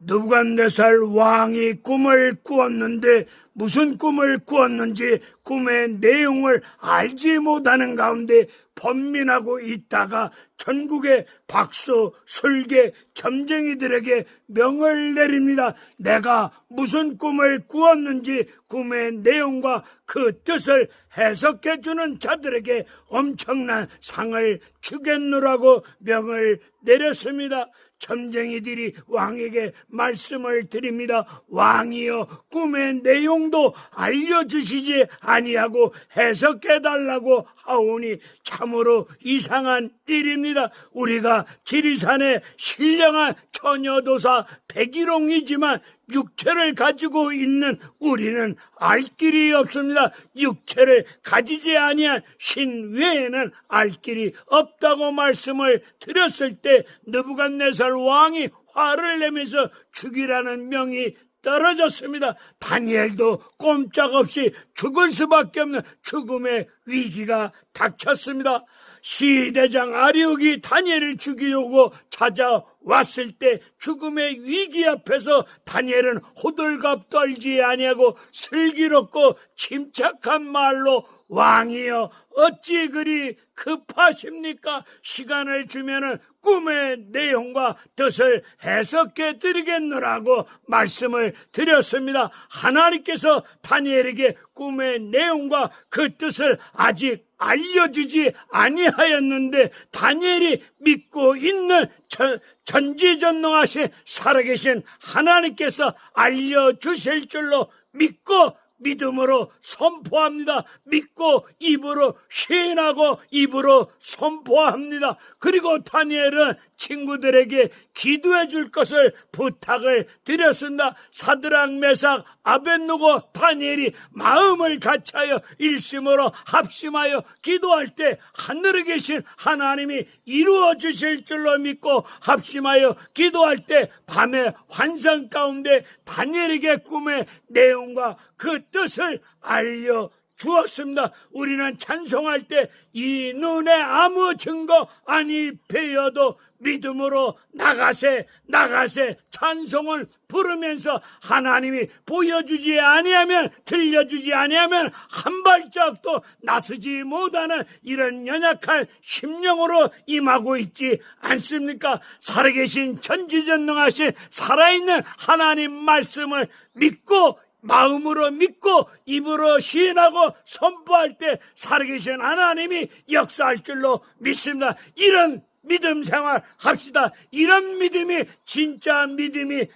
누간네살 왕이 꿈을 꾸었는데 무슨 꿈을 꾸었는지 꿈의 내용을 알지 못하는 가운데 번민하고 있다가 전국의 박수, 설계, 점쟁이들에게 명을 내립니다. 내가 무슨 꿈을 꾸었는지 꿈의 내용과 그 뜻을 해석해 주는 자들에게 엄청난 상을 주겠노라고 명을 내렸습니다. 점쟁이들이 왕에게 말씀을 드립니다. 왕이여 꿈의 내용도 알려주시지 아니하고 해석해 달라고 하오니 참으로 이상한 일입니다. 우리가 지리산의 신령한 처녀도사 백일홍이지만 육체를 가지고 있는 우리는 알 길이 없습니다. 육체를 가지지 아니한 신 외에는 알 길이 없다고 말씀을 드렸을 때 느부갓네살 왕이 화를 내면서 죽이라는 명이 떨어졌습니다. 다니엘도 꼼짝없이 죽을 수밖에 없는 죽음의 위기가 닥쳤습니다. 시대장 아리옥이 다니엘을 죽이려고 찾아왔을 때 죽음의 위기 앞에서 다니엘은 호들갑 떨지 아니하고 슬기롭고 침착한 말로 왕이여 어찌 그리 급하십니까? 시간을 주면은 꿈의 내용과 뜻을 해석해 드리겠노라고 말씀을 드렸습니다. 하나님께서 다니엘에게 꿈의 내용과 그 뜻을 아직 알려주지 아니하였는데 다니엘이 믿고 있는 전, 전지전능하신 살아계신 하나님께서 알려주실 줄로 믿고 믿음으로 선포합니다. 믿고 입으로 시인하고 입으로 선포합니다. 그리고 다니엘은 친구들에게 기도해 줄 것을 부탁을 드렸습니다. 사드랑 메삭 아벤누고 다니엘이 마음을 같이하여 일심으로 합심하여 기도할 때 하늘에 계신 하나님이 이루어 주실 줄로 믿고 합심하여 기도할 때 밤의 환상 가운데 다니엘에게 꿈의 내용과 그 뜻을 알려 주었습니다. 우리는 찬송할 때 이 눈에 아무 증거 아니 배여도 믿음으로 나가세 나가세 찬송을 부르면서 하나님이 보여주지 아니하면 들려주지 아니하면 한 발짝도 나서지 못하는 이런 연약한 심령으로 임하고 있지 않습니까? 살아계신 전지전능하신 살아있는 하나님 말씀을 믿고 마음으로 믿고 입으로 시인하고 선포할 때 살아계신 하나님이 역사할 줄로 믿습니다. 이런 믿음 생활 합시다. 이런 믿음이 진짜 믿음이